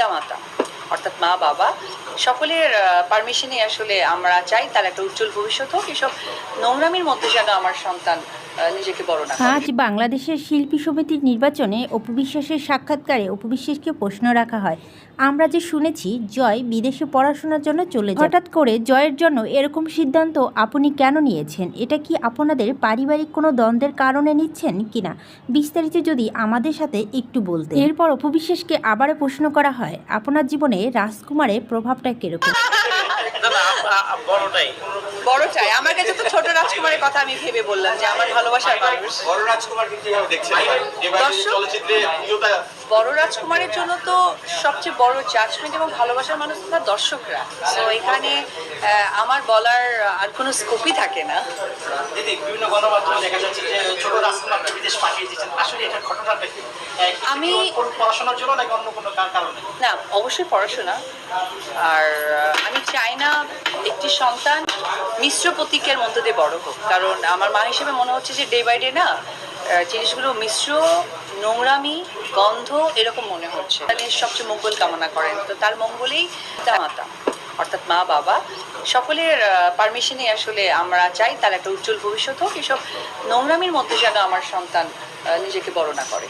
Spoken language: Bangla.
পিতামাতা, অর্থাৎ মা, বাবা, সকলের পারমিশনে আসলে আমরা চাই তার একটা উজ্জ্বল ভবিষ্যৎ হোক। এসব নোংরামির মধ্যে যেন আমার সন্তান নিজেকে বড় না আজ বাংলাদেশের শিল্পী সমিতির নির্বাচনে অপবিশ্বাসের সাক্ষাৎকারে অপবিশ্বাসকে প্রশ্ন রাখা হয়। আমরা যে শুনেছি জয় বিদেশে পড়াশোনার জন্য চলে যায়। হঠাৎ করে জয়ের জন্য এরকম সিদ্ধান্ত আপনি কেন নিয়েছেন? এটা কি আপনাদের পারিবারিক কোনো দ্বন্দ্বের কারণে নিচ্ছেন কিনা? বিস্তারিত যদি আমাদের সাথে একটু বলতে এরপর অপবিশ্বাসকে আবারও প্রশ্ন করা হয় আপনার জীবনে রাজকুমারের প্রভাবটা কীরকম? বড়টাই। বড়টাই? আমার কাছে তো রাজকুমারের কথা আমি ভেবে বললাম যে আমার ভালোবাসার মানুষ। বড় রাজকুমার? চলচ্চিত্রে বড় রাজকুমারের জন্য তো সবচেয়ে বড় জাজমেন্ট এবং ভালোবাসার মানুষ তার দর্শকরা। তো এখানে আমার বলার আর কোনো স্কোপই থাকে না। দিদি বিভিন্ন গণমাধ্যমে দেখা যাচ্ছে যে ছোট রাজকুমারকে বিদেশ পাঠিয়ে দিচ্ছেন আসলে এটা ঘটনাটা আমি- পড়াশোনার জন্য নাকি অন্য কোনো কারণে? না অবশ্যই পড়াশোনা। আর আমি চাই একটি সন্তান মিশ্র প্রতীকের মধ্য দিয়ে বড় হোক। কারণ আমার মা হিসেবে মনে হচ্ছে যে ডে বাই ডে না জিনিসগুলো মিশ্র, নোংরামি, গন্ধ এরকম মনে হচ্ছে। তিনি সবচেয়ে মঙ্গল কামনা করেন। তো তার মঙ্গলেই মাতা, অর্থাৎ মা, বাবা, সকলের পারমিশনে আসলে আমরা চাই তার একটা উজ্জ্বল ভবিষ্যৎ হোক। এসব নোংরামির মধ্যে যেন আমার সন্তান নিজেকে বড় না করে।